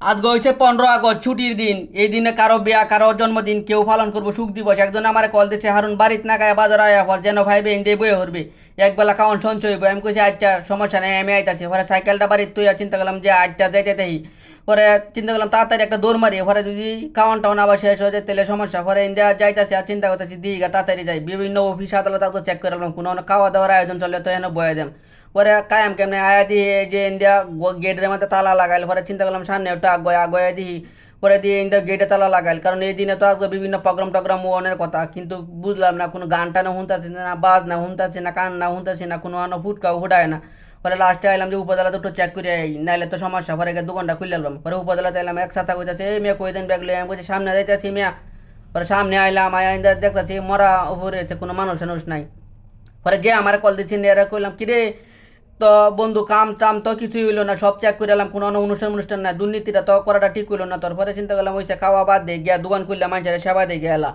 আজকে হয়েছে পনেরো আগস্ট, ছুটির দিন। এই দিনে কারও বিয়া, কারও জন্মদিন, কেউ পালন করব, সুখ দিবস। একজন আমার কল দিছে, হারুন, বাড়িতে না গায়ে বাজার আয়া পর, যেন ভাই বেন দিয়ে বয়ে হরবে। একবেলা কাউন সঞ্চয় আমি কইছি আচ্ছা সমস্যা নেই, আমি আইতাছি। পরে সাইকেলটা বাড়ির তুই চিন্তা করলাম যে আটটা যাইতে তাই পরে চিন্তা করলাম, তাড়াতাড়ি একটা দৌড় মারি, পরে যদি খাওয়ান টাউন আবার শেষ হয়ে যায়, তাহলে সমস্যা। পরে ইন্ডিয়া যাইতাছি আর চিন্তা করতেছি দিঘা তাড়াতাড়ি যাই। বিভিন্ন অফিস আদালত তো চেক করে রাখলাম কোনো খাওয়া দাওয়ার আয়োজন চলে তো এনে বয়ে দেন পরে কায়াম কেমনে, আয়া দিয়ে যে ইন্ডিয়া গেটের মধ্যে তালা লাগাইল, পরে চিন্তা করলাম, সামনে একটু আগে আগে দিই পরে দিয়ে ইন্ডিয়া গেটে তালা লাগাইল, কারণ এই দিনে তো আজকে বিভিন্ন প্রোগ্রাম টোগ্রাম ওনের কথা, কিন্তু বুঝলাম না, কোনো গান টানা শুনতেছি না বাজ না শুনতেছি না কান না শুনতেছি না, কোনো ফুটকাও ফুটায় না। পরে লাস্টে আইলাম যে উপজেলা দুটো চেক করে আই, নাইলে তো সমস্যা, পরে গিয়ে দোকানটা খুলে এলাম পরে উপজেলাতে এলাম এক সাথে কইতাছে, এই মেয়ে কই দেন ব্যাগ লই আমি কইছি, সামনে যাইতেছি মেয়া। পরে সামনে আইলাম আই দেখতেছি, মরা উপরে কোনো মানুষ মানুষ নাই। পরে যে আমার কল দিচ্ছি এরা কইলাম, কিরে, তো বন্ধু, কাম টাম তো কিছুই হইল না, সব চেক করে এলাম কোনো অনুষ্ঠান অনুষ্ঠান না দুর্নীতিটা তো করাটা ঠিক হইল না তারপরে চিন্তা করলাম ওইসে খাওয়া বাদ দিয়ে গিয়া দোকান খুললাম মানুষের সেবা দিয়ে গেলা।